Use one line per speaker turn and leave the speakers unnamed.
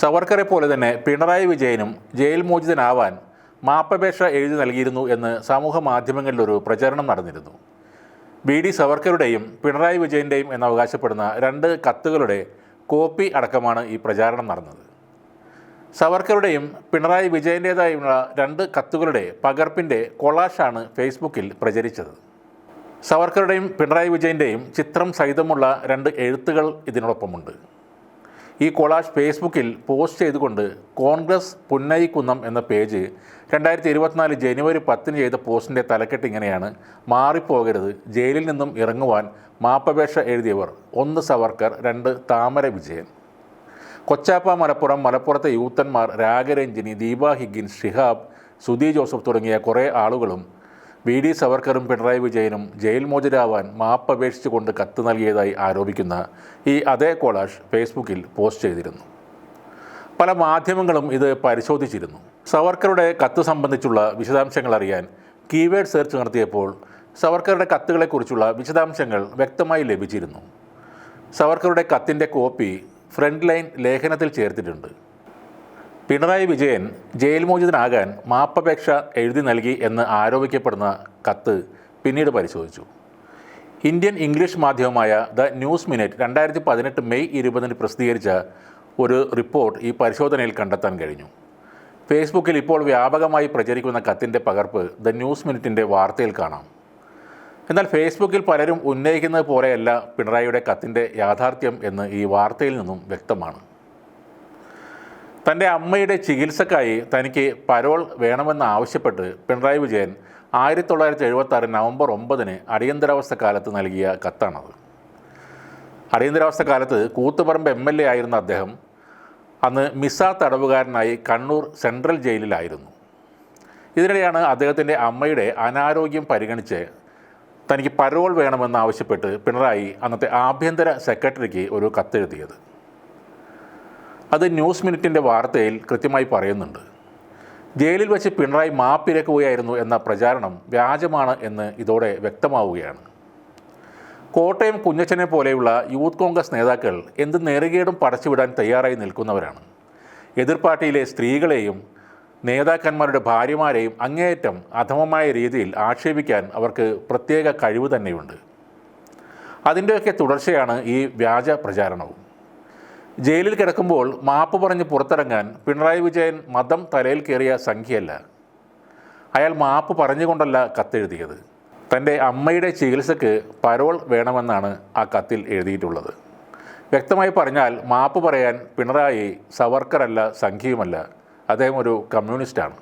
സവർക്കറെ പോലെ തന്നെ പിണറായി വിജയനും ജയിൽ മോചിതനാവാൻ മാപ്പപേക്ഷ എഴുതി നൽകിയിരുന്നു എന്ന് സമൂഹ മാധ്യമങ്ങളിലൊരു പ്രചരണം നടന്നിരുന്നു. ബി ഡി സവർക്കറുടെയും പിണറായി വിജയന്റെയും എന്ന് അവകാശപ്പെടുന്ന രണ്ട് കത്തുകളുടെ കോപ്പി അടക്കമാണ് ഈ പ്രചാരണം നടന്നത്. സവർക്കറുടെയും പിണറായി വിജയന്റേതായുള്ള രണ്ട് കത്തുകളുടെ പകർപ്പിന്റെ കൊളാഷാണ് ഫേസ്ബുക്കിൽ പ്രചരിച്ചത്. സവർക്കറുടെയും പിണറായി വിജയന്റെയും ചിത്രം സഹിതമുള്ള രണ്ട് എഴുത്തുകൾ ഇതിനോടൊപ്പമുണ്ട്. ഈ കൊളാഷ് ഫേസ്ബുക്കിൽ പോസ്റ്റ് ചെയ്തുകൊണ്ട് കോൺഗ്രസ് പുന്നയിക്കുന്നം എന്ന പേജ് രണ്ടായിരത്തി ഇരുപത്തിനാല് ജനുവരി പത്തിന് ചെയ്ത പോസ്റ്റിന്റെ തലക്കെട്ട് ഇങ്ങനെയാണ്. മാറിപ്പോകരുത്. ജയിലിൽ നിന്നും ഇറങ്ങുവാൻ മാപ്പപേക്ഷ എഴുതിയവർ. ഒന്ന് സവർക്കർ രണ്ട് താമര വിജയൻ. കൊച്ചാപ്പ മലപ്പുറം മലപ്പുറത്തെ യൂത്തന്മാർ രാഗരഞ്ജിനി ദീപ ഹിഗിൻ ഷിഹാബ് സുധി ജോസഫ് തുടങ്ങിയ കുറേ ആളുകളും വി ഡി സവർക്കറും പിണറായി വിജയനും ജയിൽ മോചരാവാൻ മാപ്പ് അപേക്ഷിച്ചുകൊണ്ട് കത്ത് നൽകിയതായി ആരോപിക്കുന്ന ഈ അതേ കോളാഷ് ഫേസ്ബുക്കിൽ പോസ്റ്റ് ചെയ്തിരുന്നു. പല മാധ്യമങ്ങളും ഇത് പരിശോധിച്ചിരുന്നു. സവർക്കറുടെ കത്ത് സംബന്ധിച്ചുള്ള വിശദാംശങ്ങൾ അറിയാൻ കീവേഡ് സെർച്ച് നടത്തിയപ്പോൾ സവർക്കറുടെ കത്തുകളെക്കുറിച്ചുള്ള വിശദാംശങ്ങൾ വ്യക്തമായി ലഭിച്ചിരുന്നു. സവർക്കറുടെ കത്തിന്റെ കോപ്പി ഫ്രണ്ട് ലൈൻ ലേഖനത്തിൽ ചേർത്തിട്ടുണ്ട്. പിണറായി വിജയൻ ജയിൽ മോചിതനാകാൻ മാപ്പപേക്ഷ എഴുതി നൽകി എന്ന് ആരോപിക്കപ്പെടുന്ന കത്ത് പിന്നീട് പരിശോധിച്ചു. ഇന്ത്യൻ ഇംഗ്ലീഷ് മാധ്യമമായ ദ ന്യൂസ് മിനിറ്റ് രണ്ടായിരത്തി പതിനെട്ട് മെയ് ഇരുപതിന് പ്രസിദ്ധീകരിച്ച ഒരു റിപ്പോർട്ട് ഈ പരിശോധനയിൽ കണ്ടെത്താൻ കഴിഞ്ഞു. ഫേസ്ബുക്കിൽ ഇപ്പോൾ വ്യാപകമായി പ്രചരിക്കുന്ന കത്തിന്റെ പകർപ്പ് ദ ന്യൂസ് മിനിറ്റിന്റെ വാർത്തയിൽ കാണാം. എന്നാൽ ഫേസ്ബുക്കിൽ പലരും ഉന്നയിക്കുന്നത് പോലെയല്ല പിണറായിയുടെ കത്തിന്റെ യാഥാർത്ഥ്യം എന്ന് ഈ വാർത്തയിൽ നിന്നും വ്യക്തമാണ്. തന്റെ അമ്മയുടെ ചികിത്സക്കായി തനിക്ക് പരോൾ വേണമെന്ന് ആവശ്യപ്പെട്ട് പിണറായി വിജയൻ ആയിരത്തി തൊള്ളായിരത്തി എഴുപത്തി നവംബർ ഒമ്പതിന് അടിയന്തരാവസ്ഥ കാലത്ത് നൽകിയ കത്താണത്. അടിയന്തരാവസ്ഥ കാലത്ത് കൂത്തുപറമ്പ് എം എൽ എ ആയിരുന്ന അദ്ദേഹം അന്ന് മിസ തടവുകാരനായി കണ്ണൂർ സെൻട്രൽ ജയിലിലായിരുന്നു. ഇതിനിടെയാണ് അദ്ദേഹത്തിന്റെ അമ്മയുടെ അനാരോഗ്യം പരിഗണിച്ച് തനിക്ക് പരോൾ വേണമെന്ന് ആവശ്യപ്പെട്ട് പിണറായി അന്നത്തെ ആഭ്യന്തര സെക്രട്ടറിക്ക് ഒരു കത്തെഴുതിയത്. അത് ന്യൂസ് മിനിറ്റിന്റെ വാർത്തയിൽ കൃത്യമായി പറയുന്നുണ്ട്. ജയിലിൽ വെച്ച് പിണറായി മാപ്പിരക്കുകയായിരുന്നു എന്ന പ്രചാരണം വ്യാജമാണ് എന്ന് ഇതോടെ വ്യക്തമാവുകയാണ്. കോട്ടയം കുഞ്ഞച്ചനെ പോലെയുള്ള യൂത്ത് കോൺഗ്രസ് നേതാക്കൾ എന്ത് നെറുകേടും പടച്ചുവിടാൻ തയ്യാറായി നിൽക്കുന്നവരാണ്. എതിർ പാർട്ടിയിലെ സ്ത്രീകളെയും നേതാക്കന്മാരുടെ ഭാര്യമാരെയും അങ്ങേയറ്റം അധമമായ രീതിയിൽ ആക്ഷേപിക്കാൻ അവർക്ക് പ്രത്യേക കഴിവ് തന്നെയുണ്ട്. അതിന്റെയൊക്കെ തുടർച്ചയാണ് ഈ വ്യാജ പ്രചാരണവും. ജയിലിൽ കിടക്കുമ്പോൾ മാപ്പ് പറഞ്ഞ് പുറത്തിറങ്ങാൻ പിണറായി വിജയൻ മതം തലയിൽ കയറിയ സംഖ്യയല്ല. അയാൾ മാപ്പ് പറഞ്ഞുകൊണ്ടല്ല കത്തെഴുതിയത്. തന്റെ അമ്മയുടെ ചികിത്സയ്ക്ക് പരോൾ വേണമെന്നാണ് ആ കത്തിൽ എഴുതിയിട്ടുള്ളത്. വ്യക്തമായി പറഞ്ഞാൽ മാപ്പ് പറയാൻ പിണറായി സവർക്കറല്ല സംഖ്യയുമല്ല. അദ്ദേഹം ഒരു കമ്മ്യൂണിസ്റ്റാണ്.